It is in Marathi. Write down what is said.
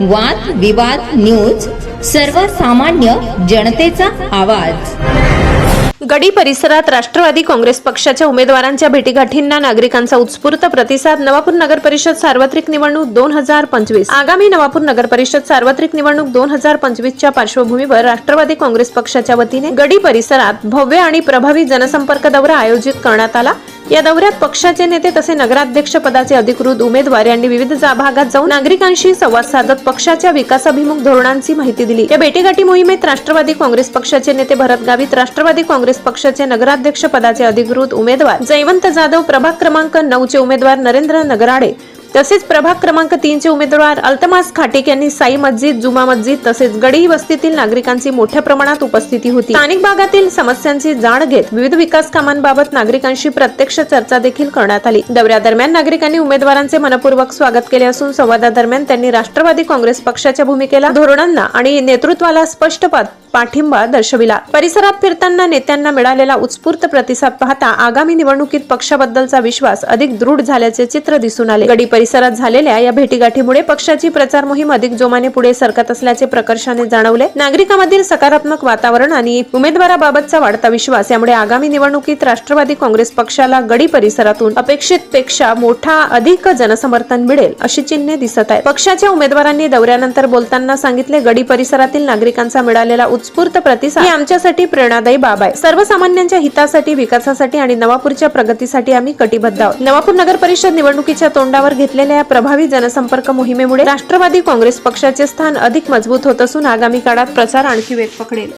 वाद विवाद न्यूज सर्वसामान्य जनतेचा आवाज. गडी परिसरात राष्ट्रवादी काँग्रेस पक्षाच्या उमेदवारांच्या भेटीगाठींना नागरिकांचा उत्स्फूर्त प्रतिसाद. नवापूर नगर परिषद सार्वत्रिक निवडणूक दोन हजार पंचवीस. आगामी नवापूर नगर परिषद सार्वत्रिक निवडणूक दोन हजार पंचवीसच्या पार्श्वभूमीवर राष्ट्रवादी काँग्रेस पक्षाच्या वतीने गडी परिसरात भव्य आणि प्रभावी जनसंपर्क दौरा आयोजित करण्यात आला. या दौऱ्यात पक्षाचे नेते तसे नगराध्यक्ष पदाचे अधिकृत उमेदवार यांनी विविध भागात जाऊन नागरिकांशी संवाद साधत पक्षाच्या विकासाभिमुख धोरणांची माहिती दिली. या भेटीगाठी मोहिमेत राष्ट्रवादी काँग्रेस पक्षाचे नेते भरत गावित राष्ट्रवादी काँग्रेस पक्षाचे नगराध्यक्ष पदाचे अधिकृत उमेदवार जयवंत जाधव प्रभाग क्रमांक नऊचे उमेदवार नरेंद्र नगराडे तसेच प्रभाग क्रमांक तीनचे उमेदवार अल्तमास खाटेक यांनी साई मस्जिद जुमा मस्जिद तसेच गडी वस्तीतील नागरिकांची मोठ्या प्रमाणात उपस्थिती होती. स्थानिक भागातील समस्यांची जाण घेत विविध विकास कामांबाबत नागरिकांशी प्रत्यक्ष चर्चा देखील करण्यात आली. दौऱ्यादरम्यान नागरिकांनी उमेदवारांचे मनपूर्वक स्वागत केले असून संवादादरम्यान त्यांनी राष्ट्रवादी काँग्रेस पक्षाच्या भूमिकेला धोरणांना आणि नेतृत्वाला स्पष्ट पाठिंबा दर्शविला. परिसरात फिरताना नेत्यांना मिळालेला उत्स्फूर्त प्रतिसाद पाहता आगामी निवडणुकीत पक्षाबद्दलचा विश्वास अधिक दृढ झाल्याचे चित्र दिसून आले. गडी परिसरात झालेल्या या भेटीगाठीमुळे पक्षाची प्रचार मोहीम अधिक जोमाने पुढे सरकत असल्याचे प्रकर्षाने जाणवले. नागरिकांमधील सकारात्मक वातावरण आणि उमेदवाराबाबतचा वाढता विश्वास यामुळे आगामी निवडणुकीत राष्ट्रवादी काँग्रेस पक्षाला गडी परिसरातून अपेक्षित पेक्षा मोठा अधिक जनसमर्थन मिळेल अशी चिन्हे दिसत आहे पक्षाच्या उमेदवारांनी दौऱ्यानंतर बोलताना सांगितले गडी परिसरातील नागरिकांचा मिळालेला उत्स्फूर्त प्रतिसाद ही आमच्यासाठी प्रेरणादायी बाब आहे. सर्वसामान्यांच्या हितासाठी विकासासाठी आणि नवापूरच्या प्रगतीसाठी आम्ही कटिबद्ध आहोत. नवापूर नगर परिषद निवडणुकीच्या तोंडावर घेत घेतलेल्या या प्रभावी जनसंपर्क मोहिमेमुळे राष्ट्रवादी काँग्रेस पक्षाचे स्थान अधिक मजबूत होत असून आगामी काळात प्रचार आणखी वेग पकडेल.